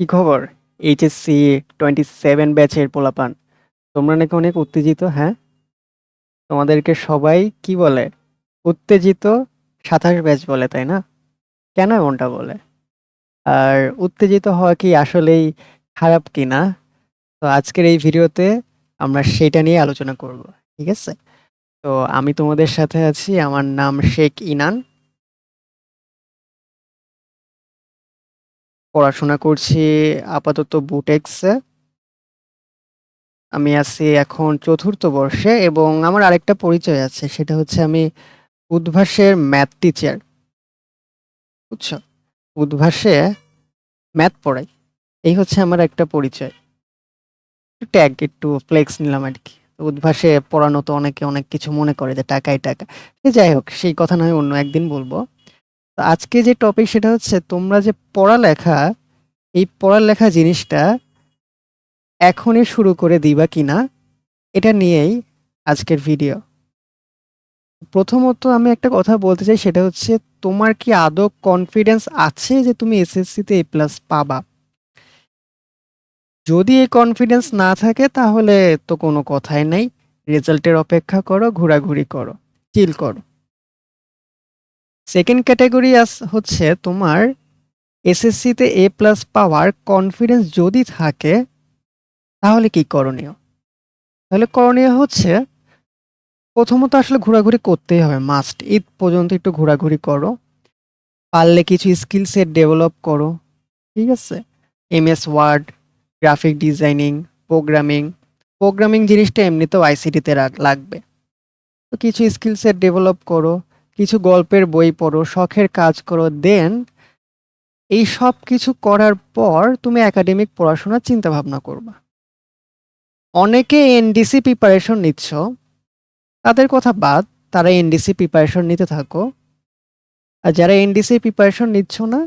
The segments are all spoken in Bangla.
কি খবর? এইচএসসি টোয়েন্টি সেভেন ব্যাচের পোলাপান। তোমরা নাকি অনেক উত্তেজিত হ্যাঁ? তোমাদেরকে সবাই কি বলে? উত্তেজিত সাতাশ ব্যাচ বলে, তাই না? কেন এমনটা বলে? আর উত্তেজিত হওয়া কি আসলেই খারাপ কি না? তো আজকের এই ভিডিওতে আমরা সেটা নিয়ে আলোচনা করব, ঠিক আছে? তো আমি তোমাদের সাথে আছি, আমার নাম শেখ ইনান। পড়াশোনা করছি আপাতত বুটেক্সে। আমি আছি এখন চতুর্থ বর্ষে এবং আমার আরেকটা পরিচয় আছে, সেটা হচ্ছে আমি উদ্ভাসের ম্যাথ টিচার। বুঝছ? উদ্ভাসে ম্যাথ পড়াই। এই হচ্ছে আমার একটা পরিচয়। ট্যাগ একটু ফ্লেক্স নিলাম আর কি। উদ্ভাসে পড়ানো তো অনেকে অনেক কিছু মনে করে যে টাকাই টাকা। সে যাই হোক, সেই কথা নয়, অন্য একদিন বলব। তো আজকে যে টপিক সেটা হচ্ছে তোমরা যে পড়ালেখা, এই পড়ালেখা জিনিসটা এখনই শুরু করে দিবা কিনা, এটা নিয়েই আজকের ভিডিও প্রথমত আমি একটা কথা বলতে চাই, সেটা হচ্ছে তোমার কি আদৌ কনফিডেন্স আছে যে তুমি এসএসসিতে এ প্লাস পাবা? যদি এই কনফিডেন্স না থাকে, তাহলে তো কোনো কথাই নাই। রেজাল্টের অপেক্ষা করো, ঘোরাঘুরি করো চিল করো। সেকেন্ড ক্যাটাগরি আস হচ্ছে তোমার এসএসসিতে এ প্লাস পাওয়ার কনফিডেন্স যদি থাকে, তাহলে কি করণীয়? তাহলে করণীয় হচ্ছে, প্রথমত আসলে ঘোরাঘুরি করতেই হবে মাস্ট ঈদ পর্যন্ত একটু ঘোরাঘুরি করো। পারলে কিছু স্কিল সেট ডেভেলপ করো, ঠিক আছে? M S Word graphic designing programming programming জিনিসটা এমনিতেও আইসিটিতে লাগবে। তো কিছু স্কিল সেট ডেভেলপ করো। কিছু গল্পের বই পড়ো, শখের কাজ করো দেন এই সব কিছু করার পর তুমি একাডেমিক পড়াশোনার চিন্তা ভাবনা করবা। অনেকে এনডিসি প্রিপারেশন নিচ্ছ, তাদের কথা বাদ, তারা এনডিসি প্রিপারেশন নিতে থাকো। আর যারা এনডিসি প্রিপারেশন নিচ্ছ না,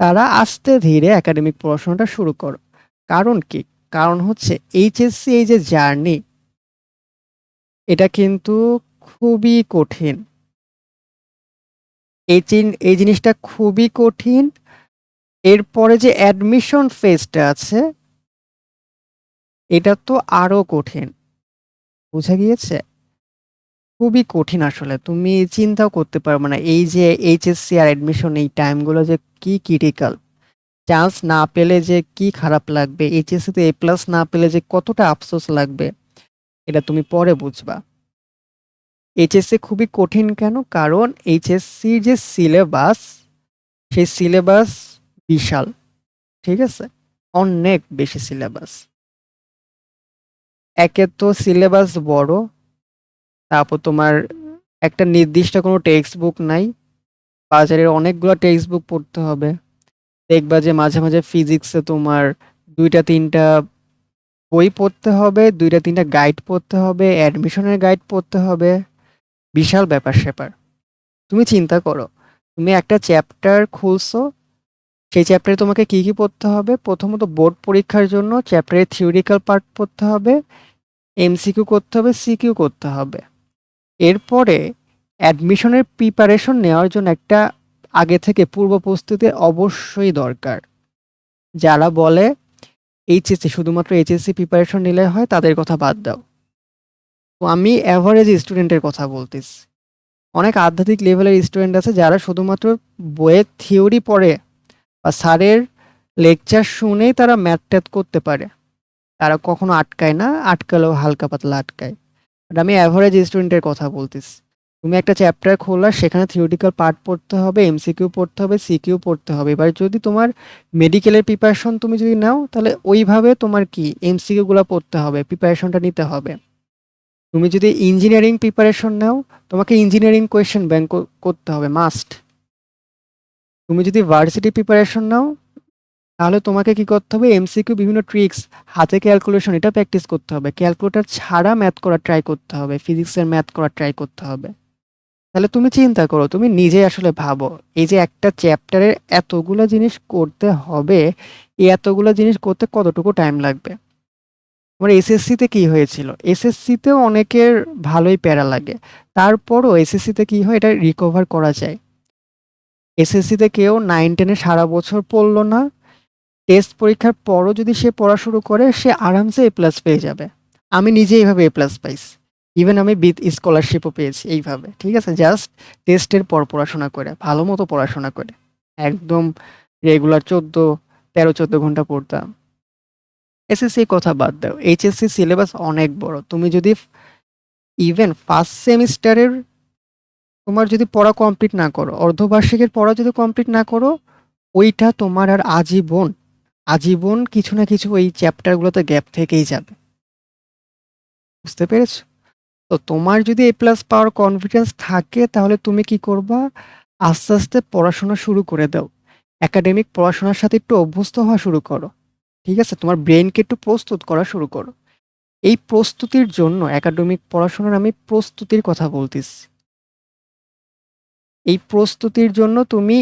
তারা আস্তে ধীরে একাডেমিক পড়াশোনাটা শুরু করো। কারণ কি? কারণ হচ্ছে এইচএসসি এই যে জার্নি, এটা কিন্তু খুবই কঠিন। এই এই জিনিসটা খুবই কঠিন। এরপরে যে অ্যাডমিশন ফেজটা আছে, এটা তো আরও কঠিন। বুঝা গিয়েছে? খুবই কঠিন আসলে। তুমি চিন্তাও করতে পারবে না, এই যে এইচএসসি আর অ্যাডমিশন এই টাইমগুলো যে কি ক্রিটিক্যাল চান্স না পেলে যে কি খারাপ লাগবে? এইচএসসিতে এ প্লাস না পেলে যে কতটা আফসোস লাগবে? এটা তুমি পরে বুঝবা। এইচএসসি খুবই কঠিন কেন? কারণ এইচএসসির যে সিলেবাস সেই সিলেবাস বিশাল, ঠিক আছে? অনেক বেশি সিলেবাস একে তো সিলেবাস বড়, তারপর তোমার একটা নির্দিষ্ট কোনো টেক্সট বুক নাই, বাজারের অনেকগুলো টেক্সট বুক পড়তে হবে। দেখবা যে মাঝে মাঝে ফিজিক্সে তোমার দুইটা, তিনটা বই পড়তে হবে, দুইটা, তিনটা গাইড পড়তে হবে অ্যাডমিশনের গাইড পড়তে হবে। বিশাল ব্যাপার স্যাপার। তুমি চিন্তা করো, তুমি একটা চ্যাপ্টার খুলছো, সেই চ্যাপ্টারে তোমাকে কি কি পড়তে হবে? প্রথমত বোর্ড পরীক্ষার জন্য চ্যাপ্টারের থিওরিক্যাল পার্ট পড়তে হবে, এমসিকিউ করতে হবে, সিকিউ করতে হবে। এরপরে অ্যাডমিশনের প্রিপারেশন নেওয়ার জন্য একটা আগে থেকে পূর্ব প্রস্তুতি অবশ্যই দরকার। যারা বলে এইচএসসি, শুধুমাত্র এইচএসসি প্রিপারেশন নিলে হয়, তাদের কথা বাদ দাও। তো আমি অ্যাভারেজ স্টুডেন্টের কথা বলতেছি। অনেক আধ্যাত্মিক লেভেলের স্টুডেন্ট আছে যারা শুধুমাত্র বইয়ের থিওরি পড়ে বা স্যারের লেকচার শুনেই তারা ম্যাথ ট্যাথ করতে পারে। তারা কখনো আটকায় না, আটকালেও হালকা পাতলা আটকায়। বাট আমি অ্যাভারেজ স্টুডেন্টের কথা বলতেছি। তুমি একটা চ্যাপ্টার খোলা, সেখানে থিওরিটিক্যাল পার্ট পড়তে হবে এমসিকিউ পড়তে হবে সিকিউ পড়তে হবে। এবার যদি তোমার মেডিকেলের প্রিপারেশন তুমি যদি নাও, তাহলে ওইভাবে তোমার কি এমসিকিউগুলো পড়তে হবে প্রিপারেশনটা নিতে হবে। তুমি যদি ইঞ্জিনিয়ারিং প্রিপারেশন নাও, তোমাকে ইঞ্জিনিয়ারিং কোয়েশ্চেন ব্যাংক করতে হবে মাস্ট তুমি যদি ভার্সিটি প্রিপারেশন নাও, তাহলে তোমাকে কি করতে হবে এমসিকিউ বিভিন্ন ট্রিক্স হাতে ক্যালকুলেশন এটা প্র্যাকটিস করতে হবে। ক্যালকুলেটর ছাড়া ম্যাথ করা ট্রাই করতে হবে ফিজিক্সের ম্যাথ করা ট্রাই করতে হবে। তাহলে তুমি চিন্তা করো, তুমি নিজে আসলে ভাবো, এই যে একটা চ্যাপ্টারের এতগুলো জিনিস করতে হবে, এই এতগুলো জিনিস করতে কতটুকু টাইম লাগবে? আমার এসএসসিতে কি হয়েছিল? এসএসসিতেও অনেকের ভালোই প্যারা লাগে। তারপরও এসএসসিতে কি হয়? এটা রিকভার করা যায়। এসএসসিতে কেউ নাইন টেনে সারা বছর পড়ল না। টেস্ট পরীক্ষার পরও যদি সে পড়া শুরু করে, সে আরামসে এ প্লাস পেয়ে যাবে। আমি নিজে এইভাবে এ প্লাস পাইছি। ইভেন আমি বিথ স্কলারশিপও পেয়েছি এইভাবে, ঠিক আছে? জাস্ট টেস্টের পর পড়াশোনা করে, ভালো মতো পড়াশোনা করে। একদম রেগুলার চোদ্দ, তেরো, চোদ্দ ঘণ্টা পড়তাম। এসএসসি কথা বাদ দাও। এইচএসসি সিলেবাস অনেক বড়। তুমি যদি ইভেন ফার্স্ট সেমিস্টারের তোমার যদি পড়া কমপ্লিট না করো, অর্ধবার্ষিকের পড়া যদি কমপ্লিট না করো, ওইটা তোমার আর আজীবন আজীবন কিছু না কিছু ওই চ্যাপ্টারগুলোতে গ্যাপ থেকেই যাবে। বুঝতে পেরেছ? তো তোমার যদি এ প্লাস পাওয়ার কনফিডেন্স থাকে, তাহলে তুমি কি করবা? আস্তে আস্তে পড়াশোনা শুরু করে দাও। একাডেমিক পড়াশোনার সাথে একটু অভ্যস্ত হওয়া শুরু করো। ঠিক আছে? তোমার ব্রেনকে একটু প্রস্তুত করা শুরু করো। এই প্রস্তুতির জন্য একাডেমিক পড়াশোনার আমি প্রস্তুতির কথা বলতেছি। এই প্রস্তুতির জন্য তুমি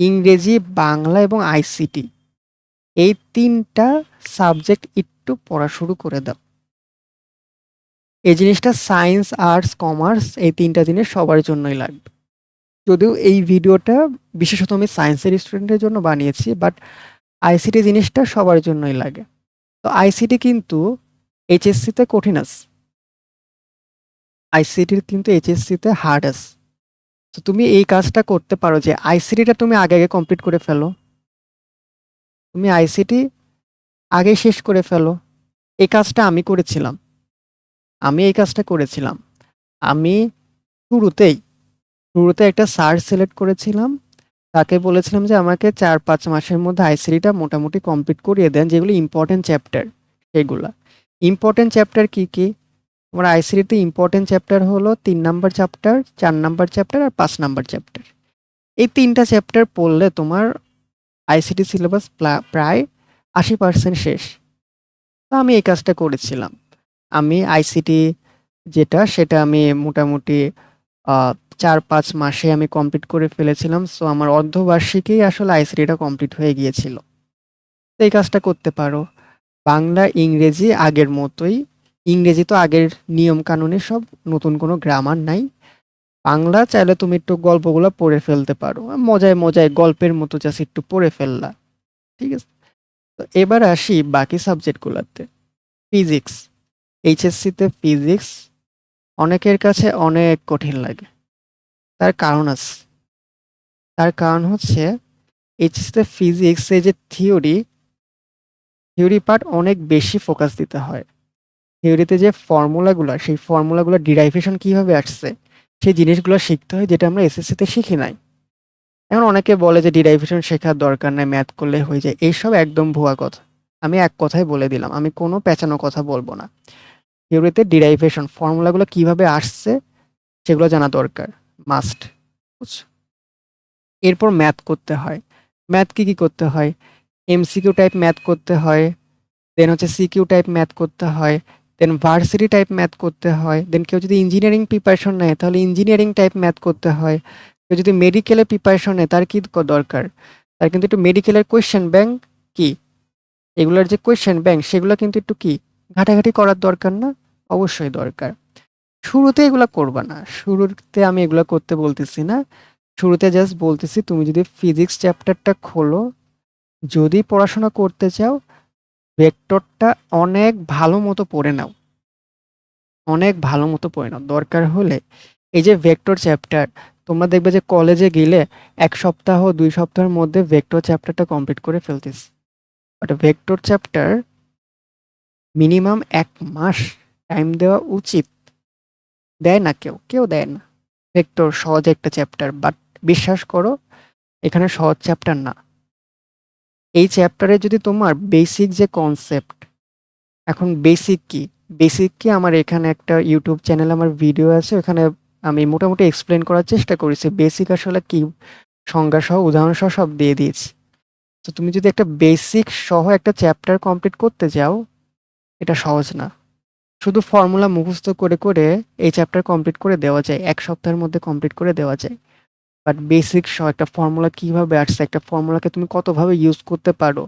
ইংরেজি, বাংলা এবং আইসিটি এই তিনটা সাবজেক্ট একটু পড়া শুরু করে দাও। এই জিনিসটা সায়েন্স আর্টস কমার্স এই তিনটা জিনিস সবার জন্যই লাগবে। যদিও এই ভিডিওটা বিশেষত আমি সায়েন্সের স্টুডেন্টের জন্য বানিয়েছি বাট আইসিটি জিনিসটা সবার জন্যই লাগে। তো আইসিটি কিন্তু এইচএসসিতে কঠিন আছে আইসিটির কিন্তু এইচএসসিতে হার্ড আছে তো তুমি এই কাজটা করতে পারো যে আইসিটিটা তুমি আগে আগে কমপ্লিট করে ফেলো। তুমি আইসিটি আগে শেষ করে ফেলো। এই কাজটা আমি করেছিলাম। আমি এই কাজটা করেছিলাম। আমি শুরুতেই, শুরুতে একটা সার সিলেক্ট করেছিলাম। তাকে বলেছিলাম যে আমাকে চার পাঁচ মাসের মধ্যে আইসিটিটা মোটামুটি কমপ্লিট করিয়ে দেন যেগুলো ইম্পর্টেন্ট চ্যাপ্টার সেগুলা ইম্পর্টেন্ট চ্যাপ্টার কি কি? তোমার আইসিটিতে ইম্পর্টেন্ট চ্যাপ্টার হলো তিন নাম্বার চ্যাপ্টার চার নাম্বার চ্যাপ্টার আর পাঁচ নাম্বার চ্যাপ্টার এই তিনটা চ্যাপ্টার পড়লে তোমার আইসিটি সিলেবাস প্রায় আশি পার্সেন্ট শেষ। তো আমি এই কাজটা করেছিলাম। আমি আইসিটি যেটা সেটা আমি মোটামুটি চার, পাঁচ মাসে আমি কমপ্লিট করে ফেলেছিলাম সো আমার অর্ধবার্ষিকেই আসলে আইসিটিটা কমপ্লিট হয়ে গিয়েছিল। তো এই কাজটা করতে পারো। বাংলা, ইংরেজি আগের মতোই। ইংরেজি তো আগের নিয়ম কানুনে সব, নতুন কোনো গ্রামার নাই। বাংলা চাইলে তুমি একটু গল্পগুলো পড়ে ফেলতে পারো। মজায় মজায় গল্পের মতো জাস্ট একটু পড়ে ফেললা। ঠিক আছে? তো এবার আসি বাকি সাবজেক্টগুলোতে ফিজিক্স এইচএসসিতে ফিজিক্স অনেকের কাছে অনেক কঠিন লাগে। তার কারণ আছে। তার কারণ হচ্ছে এইচএসসিতে ফিজিক্সে যে থিওরি থিওরি পার্ট অনেক বেশি ফোকাস দিতে হয়। থিওরিতে যে ফর্মুলাগুলো সেই ফর্মুলাগুলো ডিরাইভেশন কীভাবে আসছে, সেই জিনিসগুলো শিখতে হয় যেটা আমরা এসএসসিতে শিখি নাই। এখন অনেকে বলে যে ডিরাইভেশন শেখার দরকার নাই ম্যাথ করলে হয়ে যায়। এইসব একদম ভুয়া কথা। আমি এক কথাই বলে দিলাম। আমি কোনো পেঁচানো কথা বলব না। থিওরিতে ডিরাইভেশন ফর্মুলাগুলো কীভাবে আসছে, সেগুলো জানা দরকার মাস্ট বুঝছ? এরপর ম্যাথ করতে হয়। ম্যাথ কি কি করতে হয়? এমসিকিউ টাইপ ম্যাথ করতে হয় দেন হচ্ছে সিকিউ টাইপ ম্যাথ করতে হয় দেন ভার্সিটি টাইপ ম্যাথ করতে হয় দেন কেউ যদি ইঞ্জিনিয়ারিং প্রিপারেশন নেয়, তাহলে ইঞ্জিনিয়ারিং টাইপ ম্যাথ করতে হয়। কেউ যদি মেডিকেলের প্রিপারেশন নেয়, তার কি দরকার? তার কিন্তু একটু মেডিকেলের কোয়েশ্চেন ব্যাংক কি? এগুলোর যে কোয়েশ্চেন ব্যাংক সেগুলো কিন্তু একটু কি? ঘাটাঘাটি করার দরকার না? অবশ্যই দরকার। শুরুতে এগুলো করবা না। শুরুতে আমি এগুলো করতে বলতেছি না। শুরুতে জাস্ট বলতেছি, তুমি যদি ফিজিক্স চ্যাপ্টারটা খোলো, যদি পড়াশোনা করতে চাও ভেক্টরটা অনেক ভালো মতো পড়ে নাও। অনেক ভালো মতো পড়ে নাও। দরকার হলে এই যে ভেক্টর চ্যাপ্টার তোমরা দেখবে যে কলেজে গেলে এক সপ্তাহ, দুই সপ্তাহের মধ্যে ভেক্টর চ্যাপ্টারটা কমপ্লিট করে ফেলতিস বাট ভেক্টর চ্যাপ্টার মিনিমাম এক মাস টাইম দেওয়া উচিত। দেয় না কেউ কেউ দেয় না। ভেক্টর সহজ একটা চ্যাপ্টার বাট বিশ্বাস করো, এখানে সহজ চ্যাপ্টার না। এই চ্যাপ্টারে যদি তোমার বেসিক যে কনসেপ্ট এখন বেসিক কি? বেসিক কি আমার এখানে একটা ইউটিউব চ্যানেল আমার ভিডিও আছে, ওখানে আমি মোটামুটি এক্সপ্লেন করার চেষ্টা করেছি। বেসিক আসলে কি? সংজ্ঞা সহ, উদাহরণ সহ সব দিয়ে দিয়েছি। তো তুমি যদি একটা বেসিক সহ একটা চ্যাপ্টার কমপ্লিট করতে যাও, এটা সহজ না। শুধু ফর্মুলা মুখস্থ করে করে এই চ্যাপ্টার কমপ্লিট করে দেওয়া যায় এক সপ্তাহের মধ্যে কমপ্লিট করে দেওয়া যায় বাট বেসিক সহ একটা ফর্মুলা কীভাবে আসছে একটা ফর্মুলাকে তুমি কতভাবে ইউজ করতে পারো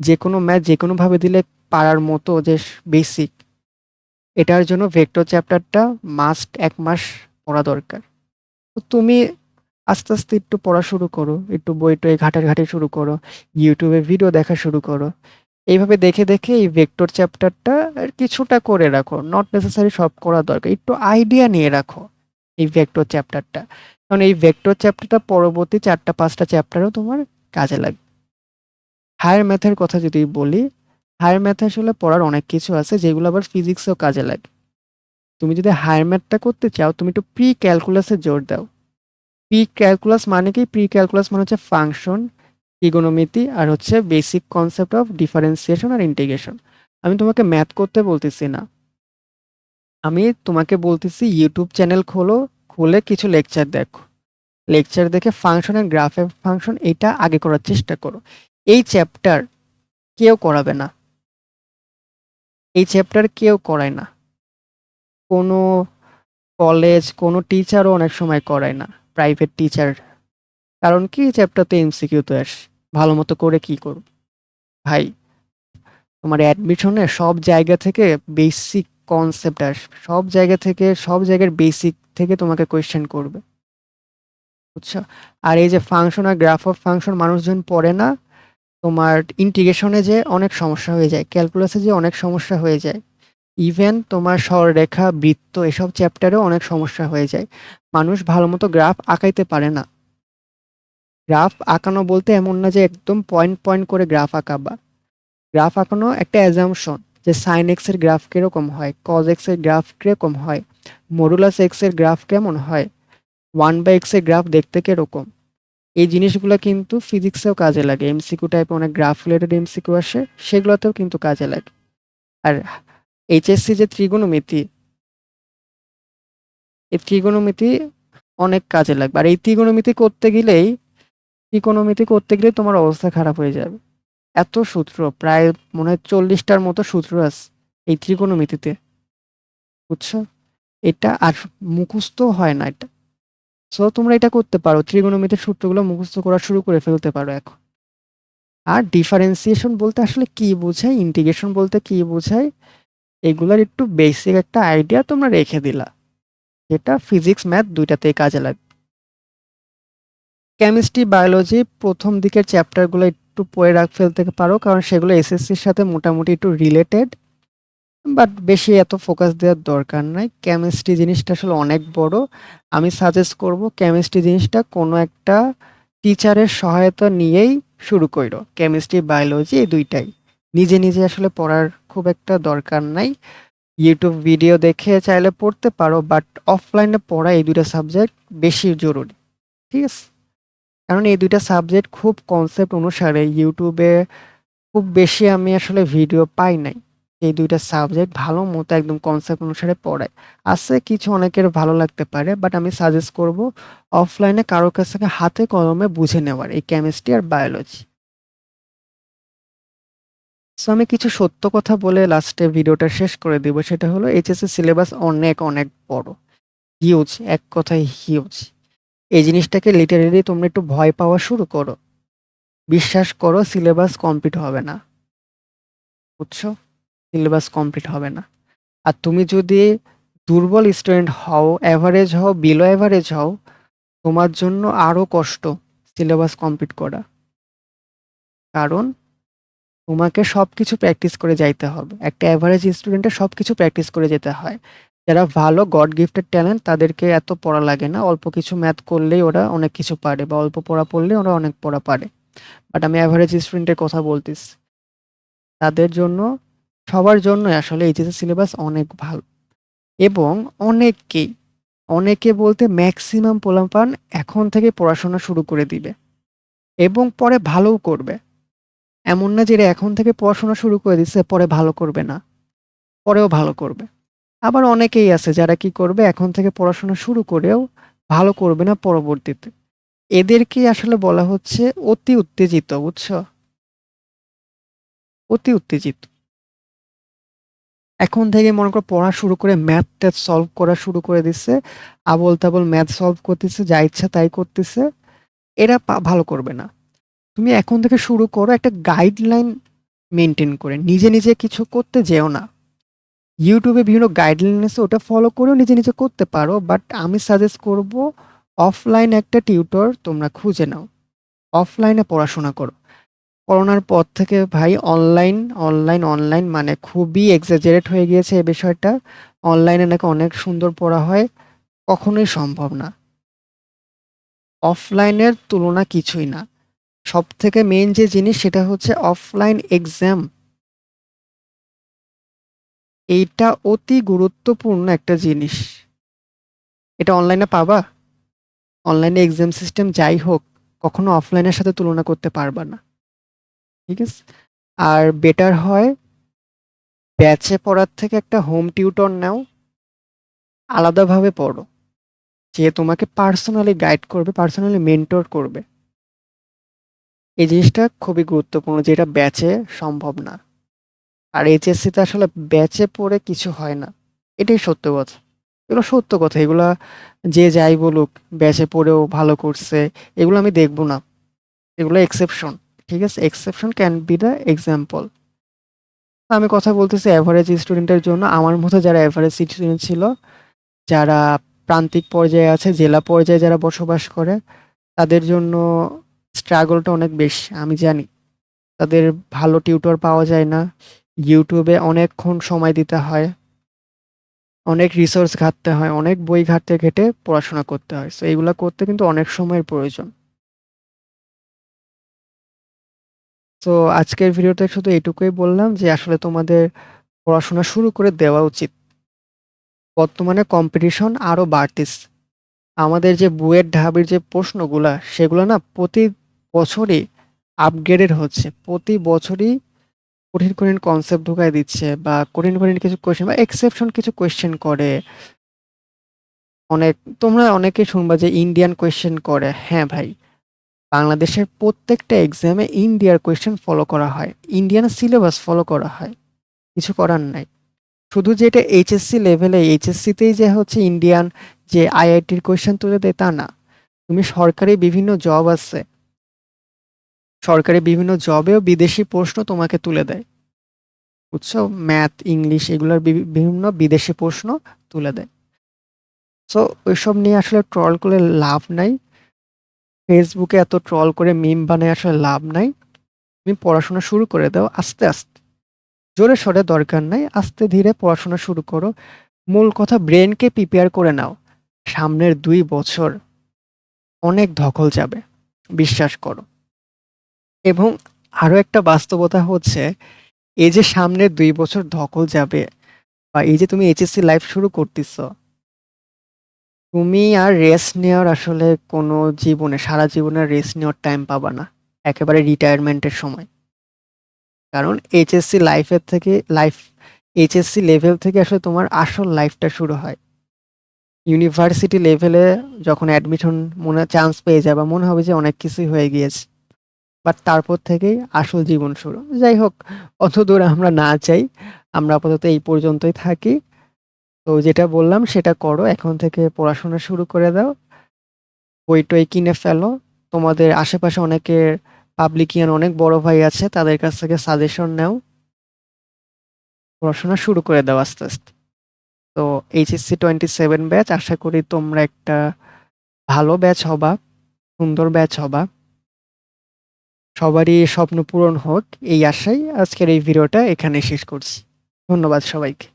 যে কোনো ম্যাথ যে কোনোভাবে দিলে পারার মতো যে বেসিক এটার জন্য ভেক্টর চ্যাপ্টারটা মাস্ট এক মাস পড়া দরকার তো তুমি আস্তে, আস্তে একটু পড়া শুরু করো। একটু বই-টই ঘাটাঘাটি শুরু করো। ইউটিউবে ভিডিও দেখা শুরু করো। এইভাবে দেখে, দেখে এই ভেক্টর চ্যাপ্টারটা কিছুটা করে রাখো। নট নেসেসারি সব করা দরকার। একটু আইডিয়া নিয়ে রাখো এই ভেক্টর চ্যাপ্টারটা। কারণ এই ভেক্টর চ্যাপ্টারটা পরবর্তী চারটা পাঁচটা চ্যাপ্টারও তোমার কাজে লাগবে। হায়ার ম্যাথের কথা যদি বলি, হায়ার ম্যাথে আসলে পড়ার অনেক কিছু আছে যেগুলো আবার ফিজিক্সেও কাজে লাগে। তুমি যদি হায়ার ম্যাথটা করতে চাও তুমি একটু প্রি ক্যালকুলাসে জোর দাও। প্রি ক্যালকুলাস মানে কি? প্রি ক্যালকুলাস মানে হচ্ছে ফাংশন, ত্রিগোণমিতি আর হচ্ছে বেসিক কনসেপ্ট অফ ডিফারেন্সিয়েশন আর ইন্টিগ্রেশন। আমি তোমাকে ম্যাথ করতে বলতেছি না। আমি তোমাকে বলতেছি ইউটিউব চ্যানেল খোলো, খুলে কিছু লেকচার দেখো। লেকচার দেখে function and graph of function এটা আগে করার চেষ্টা করো। এই চ্যাপ্টার কেউ করাবে না। এই চ্যাপ্টার কেউ করায় না। কোনো কলেজ, কোনো টিচারও অনেক সময় করায় না। Private teacher. কারণ কি? চ্যাপ্টারতে এমসিকিউতে আসে। ভালো মতো করে কি করব? ভাই, তোমার অ্যাডমিশনে সব জায়গা থেকে বেসিক কনসেপ্ট আসবে। সব জায়গা থেকে সব জায়গার বেসিক থেকে তোমাকে কোয়েশ্চেন করবে। বুঝছ? আর এই যে ফাংশন আর গ্রাফ অফ ফাংশন মানুষজন পড়ে না। তোমার ইন্টিগ্রেশনে যে অনেক সমস্যা হয়ে যায়। ক্যালকুলাসে যে অনেক সমস্যা হয়ে যায়। ইভেন তোমার সরলরেখা, বৃত্ত এসব চ্যাপ্টারেও অনেক সমস্যা হয়ে যায়। মানুষ ভালো মতো গ্রাফ আঁকাইতে পারে না। গ্রাফ আঁকানো বলতে এমন না যে একদম পয়েন্ট, পয়েন্ট করে গ্রাফ আঁকাবা। গ্রাফ আঁকানো একটা অ্যাজামশন যে সাইন এর গ্রাফ কীরকম হয়, কজ এর গ্রাফ কীরকম হয়, মডুলাস এর গ্রাফ কেমন হয়, 1/x এর গ্রাফ দেখতে কীরকম। এই জিনিসগুলো কিন্তু ফিজিক্সেও কাজে লাগে। এমসিকিউ টাইপে অনেক গ্রাফ রিলেটেড এমসিকিউ আসে, সেগুলোতেও কিন্তু কাজে লাগে। আর এইচএসসি যে ত্রিগোণমিতি এই ত্রিগোণমিতি অনেক কাজে লাগবে। আর এই ত্রিগোণমিতি করতে গেলেই ত্রিকোণমিতি করতে গেলে তোমার অবস্থা খারাপ হয়ে যাবে। এত সূত্র প্রায় মনে হয় চল্লিশটার মতো সূত্র আছে এই ত্রিকোণমিতিতে। বুঝছ? এটা আর মুখস্থ হয় না এটা। সো তোমরা এটা করতে পারো। ত্রিকোণমিতির সূত্রগুলো মুখস্থ করা শুরু করে ফেলতে পারো এখন। আর ডিফারেন্সিয়েশন বলতে আসলে কি বোঝায়, ইন্টিগ্রেশন বলতে কি বোঝায়, এগুলার একটু বেসিক একটা আইডিয়া তোমরা রেখে দিলা। যেটা ফিজিক্স, ম্যাথ দুইটাতেই কাজে লাগবে। কেমিস্ট্রি, বায়োলজি প্রথম দিকের চ্যাপ্টারগুলো একটু পড়ে রাখ ফেলতে পারো। কারণ সেগুলো এসএসসির সাথে মোটামুটি একটু রিলেটেড। বাট বেশি এত ফোকাস দেওয়ার দরকার নাই। কেমিস্ট্রি জিনিসটা আসলে অনেক বড়। আমি সাজেস্ট করব কেমিস্ট্রি জিনিসটা কোনো একটা টিচারের সহায়তা নিয়েই শুরু কইরো। কেমিস্ট্রি, বায়োলজি এই দুইটাই নিজে, নিজে আসলে পড়ার খুব একটা দরকার নাই। ইউটিউব ভিডিও দেখে চাইলে পড়তে পারো বাট অফলাইনে পড়া এই ২ টা সাবজেক্ট বেশি জরুরি। ঠিক আছে? কারণ এই ২ টা সাবজেক্ট খুব কনসেপ্ট অনুসারে ইউটিউবে খুব বেশি আমি আসলে ভিডিও পাই নাই। এই ২ টা সাবজেক্ট ভালো মতো একদম কনসেপ্ট অনুসারে পড়ায়। আছে কিছু অনেকের ভালো লাগতে পারে বাট আমি সাজেস্ট করব অফলাইনে কারও কাছ থেকে হাতে কলমে বুঝে নেওয়ার এই কেমিস্ট্রি আর বায়োলজি। সো আমি কিছু সত্য কথা বলে লাস্টে ভিডিওটা শেষ করে দিব। সেটা হলো এইচএসসি সিলেবাস অনেক, অনেক বড়। হিউজ এক কথায় হিউজ। এই জিনিসটাকে লিটারেলি তোমরা একটু ভয় পাওয়া শুরু করো। বিশ্বাস করো সিলেবাস কমপ্লিট হবে না। বুঝছ? সিলেবাস কমপ্লিট হবে না। আর তুমি যদি দুর্বল স্টুডেন্ট হও, অ্যাভারেজ হও, বিলো এভারেজ হও, তোমার জন্য আরও কষ্ট সিলেবাস কমপ্লিট করা। কারণ তোমাকে সব কিছু প্র্যাকটিস করে যাইতে হবে। একটা এভারেজ স্টুডেন্টের সব কিছু প্র্যাকটিস করে যেতে হয়। যারা ভালো গড গিফটেড ট্যালেন্ট তাদেরকে এত পড়া লাগে না। অল্প কিছু ম্যাথ করলেই ওরা অনেক কিছু পারে বা অল্প পড়া পড়লেই ওরা অনেক পড়া পারে। বাট আমি অ্যাভারেজ স্টুডেন্টের কথা বলতেছি। তাদের জন্য সবার জন্যই আসলে এইচএসসি সিলেবাস অনেক ভালো। এবং অনেকেই, অনেকে বলতে ম্যাক্সিমাম পোলাপান এখন থেকে পড়াশোনা শুরু করে দিবে। এবং পরে ভালোও করবে। এমন না যে এখন থেকে পড়াশোনা শুরু করে দিচ্ছে পরে ভালো করবে না। পরেও ভালো করবে। আবার অনেকেই আছে যারা কি করবে এখন থেকে পড়াশোনা শুরু করেও ভালো করবে না পরবর্তীতে। এদেরকেই আসলে বলা হচ্ছে অতি উত্তেজিত, বুঝছ? অতি উত্তেজিত। এখন থেকে মনে করো পড়া শুরু করে ম্যাথ-ট্যাথ সলভ করা শুরু করে দিছে। আবোল-তাবোল ম্যাথ সলভ করতেছে, যা ইচ্ছা তাই করতেছে। এরা ভালো করবে না। তুমি এখন থেকে শুরু করো একটা গাইডলাইন মেনটেন করে। নিজে, নিজে কিছু করতে যেও না। এ বিভিন্ন গাইডলাইন আছে ওটা ফলো করেও নিজে, নিজে করতে পারো। বাট আমি সাজেস্ট করব অফলাইন একটা টিউটর তোমরা খুঁজে নাও। অফলাইনে পড়াশোনা করো। করোনার পর থেকে ভাই অনলাইন অনলাইন অনলাইন মানে খুবই এক্সাজারেট হয়ে গিয়েছে এই বিষয়টা। অনলাইনে নাকি অনেক সুন্দর পড়া হয় কখনোই সম্ভব না। অফলাইনের তুলনা কিছুই না। সব থেকে মেইন যে জিনিস সেটা হচ্ছে অফলাইন এক্সাম এইটা অতি গুরুত্বপূর্ণ একটা জিনিস। এটা অনলাইনে পাবা। অনলাইনে এক্সাম সিস্টেম যাই হোক, কখনো অফলাইনের সাথে তুলনা করতে পারবা না। ঠিক আছে? আর বেটার হয় ব্যাচে পড়ার থেকে একটা হোম টিউটর নাও। আলাদাভাবে পড়ো। যে তোমাকে পার্সোনালি গাইড করবে পার্সোনালি মেন্টর করবে। এই জিনিসটা খুবই গুরুত্বপূর্ণ যেটা ব্যাচে সম্ভব না। আর এইচএসসিতে আসলে ব্যাচে পড়ে কিছু হয় না। এটাই সত্য কথা। এগুলো সত্য কথা। এগুলা যে যাই বলুক ব্যাচে পড়েও ভালো করছে, এগুলো আমি দেখব না। এগুলো এক্সেপশন ঠিক আছে? Exception can be the example আমি কথা বলতেছি অ্যাভারেজ স্টুডেন্টের জন্য। আমার মতো যারা অ্যাভারেজ স্টুডেন্ট ছিল, যারা প্রান্তিক পর্যায়ে আছে, জেলা পর্যায়ে যারা বসবাস করে, তাদের জন্য স্ট্রাগলটা অনেক বেশি, আমি জানি। তাদের ভালো টিউটর পাওয়া যায় না। ইউটিউবে অনেকক্ষণ সময় দিতে হয়। অনেক রিসোর্স ঘাটতে হয়, অনেক বই ঘাটতে ঘেটে পড়াশোনা করতে হয়। সো এইগুলো করতে কিন্তু অনেক সময়ের প্রয়োজন। তো আজকের ভিডিওতে শুধু এটুকুই বললাম যে, আসলে তোমাদের পড়াশোনা শুরু করে দেওয়া উচিত। বর্তমানে কম্পিটিশন আরও বাড়তিস। আমাদের যে বুয়েট ঢাবির যে প্রশ্নগুলা, সেগুলো না প্রতি বছরই আপগ্রেডেড হচ্ছে। প্রতি বছরই কঠিন কঠিন কনসেপ্ট ঢুকাই দিচ্ছে বা কঠিন কঠিন কিছু কোয়েশ্চেন বা এক্সেপশন কিছু কোয়েশ্চেন করে। অনেক, তোমরা অনেকে শুনবা যে ইন্ডিয়ান কোয়েশ্চেন করে। হ্যাঁ ভাই, বাংলাদেশের প্রত্যেকটা এক্সামে ইন্ডিয়ার কোয়েশ্চেন ফলো করা হয়। ইন্ডিয়ান সিলেবাস ফলো করা হয়। কিছু করার নাই। শুধু যে এটা এইচএসসি লেভেলে এইচএসসিতেই যে হচ্ছে ইন্ডিয়ান যে আইআইটির কোয়েশ্চেন তুলে দেয় তা না। তুমি সরকারি বিভিন্ন জব আছে সরকারি বিভিন্ন জবেও বিদেশি প্রশ্ন তোমাকে তুলে দেয়। বুঝছ? ম্যাথ, ইংলিশ এগুলোর বিভিন্ন বিদেশি প্রশ্ন তুলে দেয়। সো ওইসব নিয়ে আসলে ট্রল করে লাভ নাই। ফেসবুকে এত ট্রল করে মিম বানায় আসলে লাভ নাই। তুমি পড়াশোনা শুরু করে দাও আস্তে আস্তে। জোরে সরে দরকার নাই, আস্তে ধীরে পড়াশোনা শুরু করো। মূল কথা, ব্রেনকে প্রিপেয়ার করে নাও। সামনের দুই বছর অনেক ধকল যাবে। বিশ্বাস করো। এবং আরও একটা বাস্তবতা হচ্ছে, এই যে সামনের দুই বছর ধকল যাবে বা এই যে তুমি এইচএসসি লাইফ শুরু করতেছ, তুমি আর রেস্ট নেওয়ার আসলে কোনো জীবনে, সারা জীবনের রেস্ট নেওয়ার টাইম পাবা না, একেবারে রিটায়ারমেন্টের সময়। কারণ এইচএসসি লাইফের থেকে লাইফ এইচএসসি লেভেল থেকে আসলে তোমার আসল লাইফটা শুরু হয়। ইউনিভার্সিটি লেভেলে যখন অ্যাডমিশন মনে চান্স পেয়ে যাবে, মনে হবে যে অনেক কিছুই হয়ে গিয়েছে। বাট তারপর থেকেই আসল জীবন শুরু। যাই হোক, অত দূর আমরা না চাই আমরা আপাতত এই পর্যন্তই থাকি। তো যেটা বললাম, সেটা করো, এখন থেকে পড়াশোনা শুরু করে দাও। বই টই কিনে ফেলো। তোমাদের আশেপাশে অনেকের পাবলিকিয়ান অনেক বড় ভাই আছে, তাদের কাছ থেকে সাজেশন নাও। পড়াশোনা শুরু করে দাও আস্তে আস্তে। তো এইচএসসি টোয়েন্টি সেভেন ব্যাচ আশা করি তোমরা একটা ভালো ব্যাচ হবা, সুন্দর ব্যাচ হবা। সবারই স্বপ্ন পূরণ হোক এই আশায় আজকের এই ভিডিওটা এখানে শেষ করছি। ধন্যবাদ সবাইকে।